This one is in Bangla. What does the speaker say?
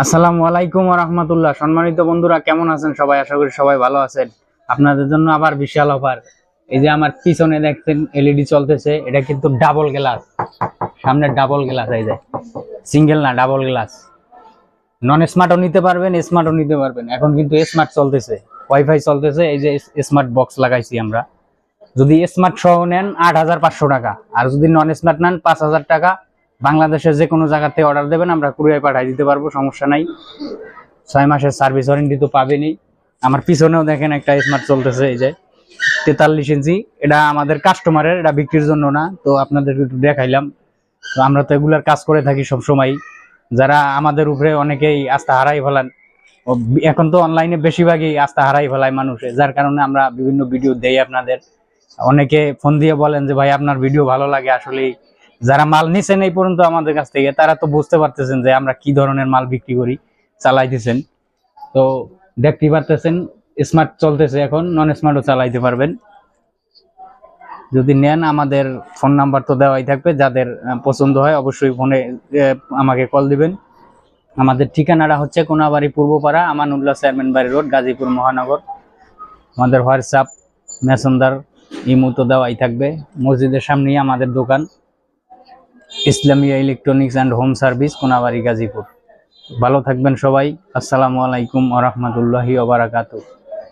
আসসালামু আলাইকুম রহমতুল্লাহ। সম্মানিত বন্ধুরা, কেমন আছেন সবাই? আশা করি সবাই ভালো আছেন। আপনাদের জন্য আবার বিশাল অফার। এই যে আমার পিছনে দেখছেন এলইডি চলতেছে। এটা কিন্তু ডাবল গ্লাস সামনে ডাবল গ্লাস এই যে। সিঙ্গেল না ডাবল গ্লাস নন স্মার্টও নিতে পারবেন স্মার্টও নিতে পারবেন। এখন কিন্তু স্মার্ট চলতেছে। ওয়াইফাই চলতেছে, এই যে স্মার্ট বক্স লাগাইছি আমরা। যদি স্মার্ট সহ নেন, আট হাজার পাঁচশো টাকা। আর যদি নন স্মার্ট নেন, পাঁচ হাজার টাকা। বাংলাদেশের যে কোনো জায়গাতে অর্ডার দেবেন, আমরা কুরিয়ায় পাঠিয়ে দিতে পারব, সমস্যা নাই। ছয় মাসের সার্ভিস ওয়ারেন্টি তো পাবেনই। আমার পিছনেও দেখেন একটা স্মার্ট চলতেছে, এই যে তেতাল্লিশ ইঞ্চি। এটা আমাদের কাস্টমারের এটা বিক্রির জন্য না, তো আপনাদের একটু দেখাইলাম। তো আমরা তো এগুলার কাজ করে থাকি সব সময় যারা আমাদের উপরে অনেকেই আস্থা হারাই ফেলান এখন তো অনলাইনে বেশিরভাগই আস্থা হারাই ফেলায় মানুষে, যার কারণে আমরা বিভিন্ন ভিডিও দেই আপনাদের। অনেকে ফোন দিয়ে বলেন যে, ভাই, আপনার ভিডিও ভালো লাগে আসলে যারা মাল নিছেন এই পর্যন্ত আমাদের কাছ থেকে, তারা তো বুঝতে পারতেছেন যে আমরা কি ধরনের মাল বিক্রি করি, চালাইতেছেন। তো দেখতে পারতেছেন স্মার্ট চলতেছে এখন নন স্মার্টও চালাইতে পারবেন। যদি নেন, আমাদের ফোন নাম্বার তো দেওয়াই থাকবে, যাদের পছন্দ হয় অবশ্যই ফোনে আমাকে কল দিবেন। আমাদের ঠিকানাটা হচ্ছে কোনাবাড়ি পূর্বপাড়া, আমানুল্লাহ চেয়ারম্যান বাড়ি রোড, গাজীপুর মহানগর। আমাদের হোয়াটসঅ্যাপ মেসেঞ্জার ইমো তো দেওয়াই থাকবে। মসজিদের সামনেই আমাদের দোকান। Islamia electronics and home service, Konabari Gazipur. ভালো থাকবেন সবাই। আসসালামু আলাইকুম আ রহমতুল্লাহি ওবারাকাতু